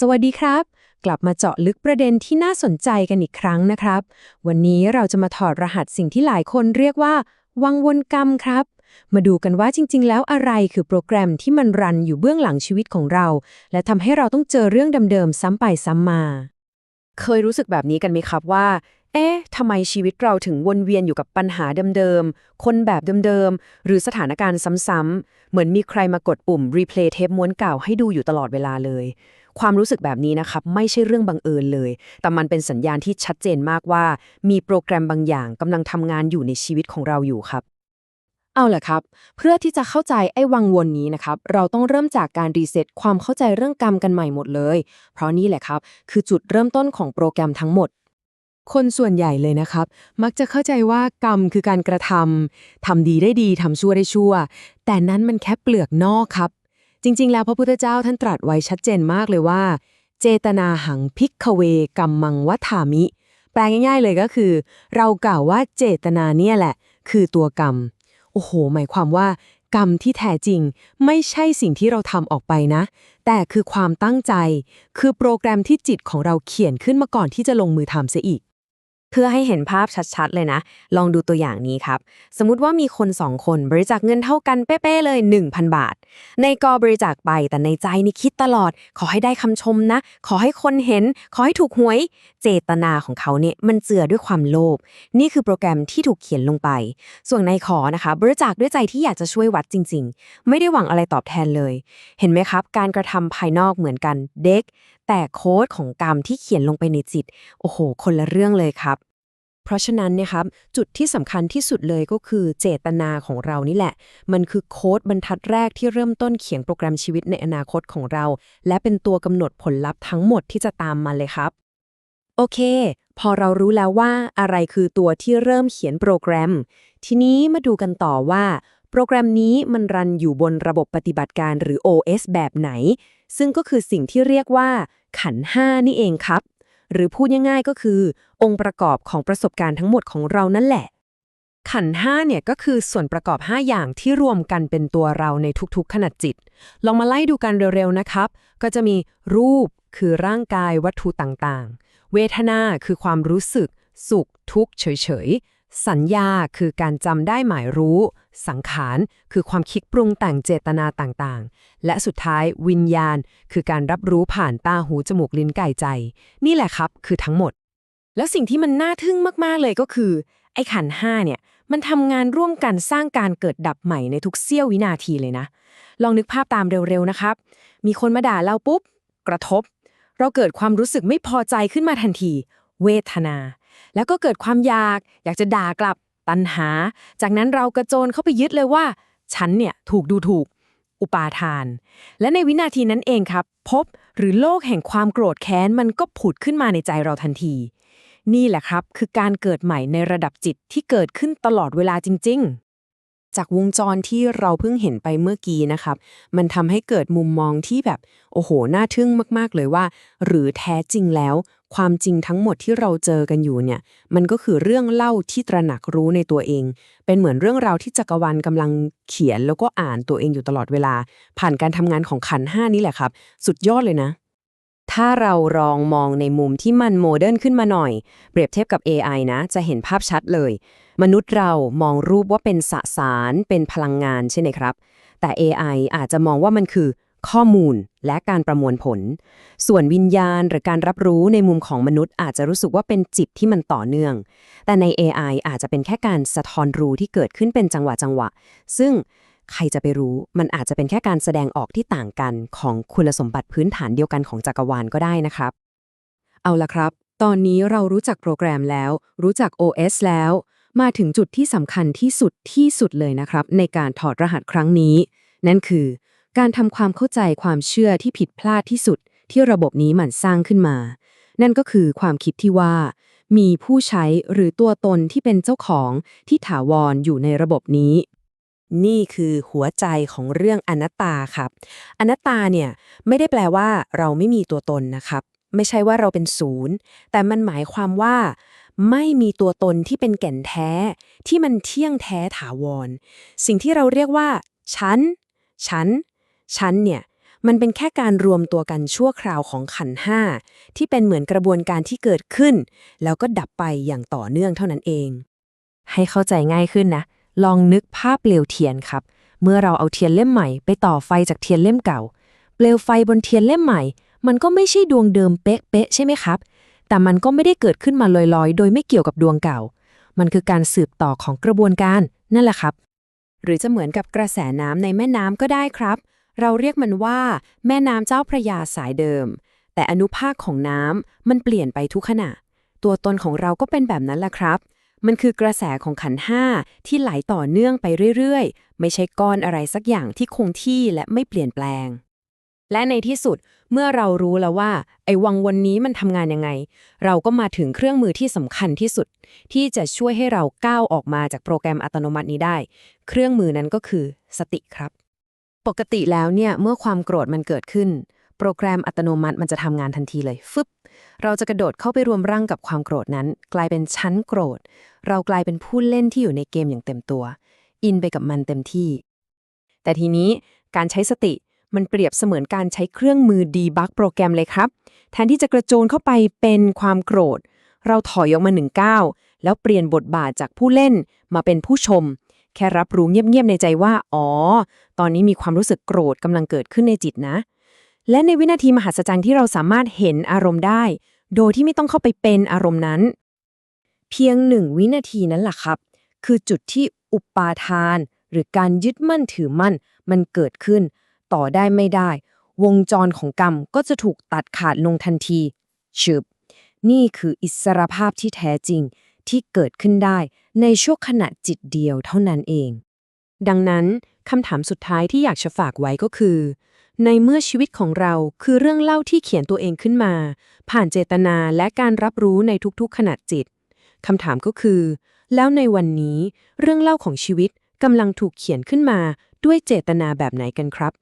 สวัสดีครับ กลับมาเจาะลึกประเด็นที่น่าสนใจกันอีกครั้งนะครับ วันนี้เราจะมาถอดรหัสสิ่งที่หลายคนเรียกว่า วังวนกรรมครับ มาดูกันว่าจริง ๆ แล้วอะไรคือโปรแกรมที่มันรันอยู่เบื้องหลังชีวิตของเรา และทำให้เราต้องเจอเรื่องเดิมๆซ้ำไปซ้ำมา เคยรู้สึกแบบนี้กันไหมครับว่า เอ๊ะทำไมชีวิตเราถึงวนเวียนอยู่กับปัญหาเดิมๆคนแบบเดิมๆหรือสถานการณ์ซ้ำๆเหมือนมีใครมากดปุ่ม replay เทปม้วนเก่าให้ดูอยู่ตลอดเวลาเลย ความรู้สึกแบบนี้นะครับไม่ใช่เรื่องบังเอิญเลย แต่มันเป็นสัญญาณที่ชัดเจนมากว่า มีโปรแกรมบางอย่างกำลังทำงานอยู่ในชีวิตของเราอยู่ครับ เอาล่ะครับ เพื่อที่จะเข้าใจไอ้วังวนนี้นะครับ เราต้องเริ่มจากการรีเซ็ตความเข้าใจเรื่องกรรมกันใหม่หมดเลย เพราะนี่แหละครับ คือจุดเริ่มต้นของโปรแกรมทั้งหมดคนส่วนใหญ่เลยนะครับ มักจะเข้าใจว่ากรรมคือการกระทำทำดีได้ดีทำชั่วได้ชั่ว แต่นั้นมันแค่เปลือกนอกครับ จริง ๆ แล้วพระพุทธเจ้าท่านตรัสไว้ชัดเจนมากเลยว่า เจตนาหังพิกขเวกัมมังวัฏามิ แปลง่าย ๆ เลยก็คือ เรากล่าวว่าเจตนาเนี่ยแหละ คือตัวกรรม โอ้โห หมายความว่า กรรมที่แท้จริง ไม่ใช่สิ่งที่เราทำออกไปนะ แต่คือความตั้งใจ คือโปรแกรมที่จิตของเราเขียนขึ้นมาก่อนที่จะลงมือทำเสียอีก เพื่อให้เห็นภาพชัดๆ เลยนะ ลองดูตัวอย่างนี้ครับ สมมติว่ามีคนสองคนบริจาคเงินเท่ากันเป๊ะๆเลย 1,000 บาท ในกอบริจาคไปแต่ในใจนี่คิดตลอด ขอให้ได้คำชมนะ ขอให้คนเห็น ขอให้ถูกหวย เจตนาของเขาเนี่ยมันเจือด้วยความโลภนี่คือโปรแกรมที่ถูกเขียนลงไป ส่วนในขอนะคะ บริจาคด้วยใจที่อยากจะช่วยวัดจริง ๆ ไม่ได้หวังอะไรตอบแทนเลย เห็นไหมครับ การกระทำภายนอกเหมือนกันเด็ก แต่โค้ดของกรรมที่เขียนลงไปในจิต โอ้โห คนละเรื่องเลยครับ เพราะฉะนั้นเนะครับจุดที่สำคัญที่สุดเลยก็คือเจตนาของเรานี่แหละ มันคือโค้ดบรรทัดแรกที่เริ่มต้นเขียนโปรแกรมชีวิตในอนาคตของเรา และเป็นตัวกำหนดผลลัพธ์ทั้งหมดที่จะตามมาเลยครับ โอเค พอเรารู้แล้วว่าอะไรคือตัวที่เริ่มเขียนโปรแกรม ทีนี้มาดูกันต่อว่า โปรแกรมนี้มันรันอยู่บนระบบปฏิบัติการหรือ OS แบบไหน ซึ่งก็คือสิ่งที่เรียกว่า ขันห้านี่เองครับ หรือพูดง่ายๆก็คือ องค์ประกอบของประสบการณ์ทั้งหมดของเรานั่นแหละ ขันห้าเนี่ยก็คือส่วนประกอบ 5 อย่างที่รวมกันเป็นตัวเราในทุกๆขณะจิต ลองมาไล่ดูกันเร็วๆนะครับ ก็จะมีรูปคือร่างกายวัตถุต่างๆ เวทนาคือความรู้สึก สุขทุกข์เฉยๆ สัญญาคือการจำได้หมายรู้ สังขาร คือความคิดปรุงแต่งเจตนาต่างๆ และสุดท้ายวิญญาณ คือการรับรู้ผ่านตาหูจมูกลิ้นกายใจ นี่แหละครับ คือทั้งหมด แล้วสิ่งที่มันน่าทึ่งมากๆเลยก็คือ ไอ้ขันห้าเนี่ย มันทำงานร่วมกันสร้างการเกิดดับใหม่ในทุกเสี้ยววินาทีเลยนะ ลองนึกภาพตามเร็วๆนะครับ มีคนมาด่าเราปุ๊บ กระทบ เราเกิดความรู้สึกไม่พอใจขึ้นมาทันที เวทนา แล้วก็เกิดความอยาก อยากจะด่ากลับ ตัณหา จากนั้นเรากระโจนเข้าไปยึดเลยว่า ฉันเนี่ยถูกดูถูก อุปาทาน และในวินาทีนั้นเองครับ พบหรือโลกแห่งความโกรธแค้นมันก็ผุดขึ้นมาในใจเราทันที นี่แหละครับคือการเกิดใหม่ในระดับจิตที่เกิดขึ้นตลอดเวลาจริง ๆ จากวงจรที่เราเพิ่งเห็นไปเมื่อกี้นะครับ มันทำให้เกิดมุมมองที่แบบ โอ้โห น่าทึ่งมาก ๆ เลยว่า หรือแท้จริงแล้ว ความจริงทั้งหมดที่เราเจอกันอยู่เนี่ย มันก็คือเรื่องเล่าที่ตระหนักรู้ในตัวเอง เป็นเหมือนเรื่องราวที่จักรวาลกำลังเขียนแล้วก็อ่านตัวเองอยู่ตลอดเวลา ผ่านการทำงานของขันห้านี่แหละครับ สุดยอดเลยนะ ถ้าเราลองมองในมุมที่มันโมเดิร์นขึ้นมาหน่อย เปรียบเทียบกับ AI นะ จะเห็นภาพชัดเลย มนุษย์เรามองรูปว่าเป็นสสาร เป็นพลังงานใช่ไหมครับ แต่ AI อาจจะมองว่ามันคือข้อมูลและการประมวลผล ส่วนวิญญาณหรือการรับรู้ในมุมของมนุษย์อาจจะรู้สึกว่าเป็นจิตที่มันต่อเนื่อง แต่ใน AI อาจจะเป็นแค่การสะท้อนรู้ที่เกิดขึ้นเป็นจังหวะจังหวะ ซึ่ง ใครจะไปรู้ มันอาจจะเป็นแค่การแสดงออกที่ต่างกันของคุณสมบัติพื้นฐานเดียวกันของจักรวาลก็ได้นะครับ เอาละครับ ตอนนี้เรารู้จักโปรแกรมแล้ว รู้จัก OS แล้ว มาถึงจุดที่สำคัญที่สุดที่สุดเลยนะครับ ในการถอดรหัสครั้งนี้ นั่นคือ การทำความเข้าใจความเชื่อที่ผิดพลาดที่สุด ที่ระบบนี้มันสร้างขึ้นมา นั่นก็คือความคิดที่ว่ามีผู้ใช้หรือตัวตนที่เป็นเจ้าของที่ถาวรอยู่ในระบบนี้ นี่คือหัวใจของเรื่องอนัตตาครับ อนัตตาเนี่ยไม่ได้แปลว่าเราไม่มีตัวตนนะครับ ไม่ใช่ว่าเราเป็นศูนย์ แต่มันหมายความว่า ไม่มีตัวตนที่เป็นแก่นแท้ ที่มันเที่ยงแท้ถาวร สิ่งที่เราเรียกว่า ฉัน ฉัน ฉันเนี่ยมันเป็นแค่การรวมตัวกันชั่วคราวของขันห้าที่เป็นเหมือนกระบวนการที่เกิดขึ้น แล้วก็ดับไปอย่างต่อเนื่องเท่านั้นเอง ให้เข้าใจง่ายขึ้นนะ ลองนึกภาพเปลวเทียนครับ เมื่อเราเอาเทียนเล่มใหม่ไปต่อไฟจากเทียนเล่มเก่า เปลวไฟบนเทียนเล่มใหม่ มันก็ไม่ใช่ดวงเดิมเป๊ะๆใช่ไหมครับ แต่มันก็ไม่ได้เกิดขึ้นมาลอยๆ โดยไม่เกี่ยวกับดวงเก่า มันคือการสืบต่อของกระบวนการนั่นแหละครับ หรือจะเหมือนกับกระแสน้ำในแม่น้ำก็ได้ครับ เราเรียกมันว่า แม่น้ำเจ้าพระยาสายเดิม แต่อนุภาคของน้ำมันเปลี่ยนไปทุกขณะ ตัวตนของเราก็เป็นแบบนั้นแหละครับ มันคือกระแสของขันห้าที่ไหลต่อเนื่องไปเรื่อยๆ ไม่ใช่ก้อนอะไรสักอย่างที่คงที่และไม่เปลี่ยนแปลง และในที่สุดเมื่อเรารู้แล้วว่า ไอ้วังวนนี้มันทำงานยังไง เราก็มาถึงเครื่องมือที่สำคัญที่สุด ที่จะช่วยให้เราก้าวออกมาจากโปรแกรมอัตโนมัตินี้ได้ เครื่องมือนั้นก็คือสติครับ ปกติแล้วเนี่ยเมื่อความโกรธมันเกิดขึ้น โปรแกรมอัตโนมัติมันจะทำงานทันทีเลยฟึบ เราจะกระโดดเข้าไปรวมร่างกับความโกรธนั้น กลายเป็นชั้นโกรธ เรากลายเป็นผู้เล่นที่อยู่ในเกมอย่างเต็มตัว อินไปกับมันเต็มที่ แต่ทีนี้การใช้สติมันเปรียบเสมือนการใช้เครื่องมือดีบักโปรแกรมเลยครับ แทนที่จะกระโจนเข้าไปเป็นความโกรธ เราถอยออกมาหนึ่งก้าวแล้วเปลี่ยนบทบาทจากผู้เล่นมาเป็นผู้ชม แค่รับรู้เงียบๆในใจว่า อ๋อ ตอนนี้มีความรู้สึกโกรธกำลังเกิดขึ้นในจิตนะ และในวินาทีมหัศจรรย์ที่เราสามารถเห็นอารมณ์ได้ โดยที่ไม่ต้องเข้าไปเป็นอารมณ์นั้น เพียงหนึ่งวินาทีนั้นแหละครับ คือจุดที่อุปาทาน หรือการยึดมั่นถือมั่น มันเกิดขึ้น ต่อได้ไม่ได้ วงจรของกรรมก็จะถูกตัดขาดลงทันทีฉึบนี่คืออิสรภาพที่แท้จริงที่เกิดขึ้นได้ในช่วงขณะจิตเดียวเท่านั้นเอง ดังนั้นคำถามสุดท้ายที่อยากจะฝากไว้ก็คือ ในเมื่อชีวิตของเราคือเรื่องเล่าที่เขียนตัวเองขึ้นมา ผ่านเจตนาและการรับรู้ในทุกๆขณะจิตคำถามก็คือ แล้วในวันนี้ เรื่องเล่าของชีวิตกำลังถูกเขียนขึ้นมาด้วยเจตนาแบบไหนกันครับ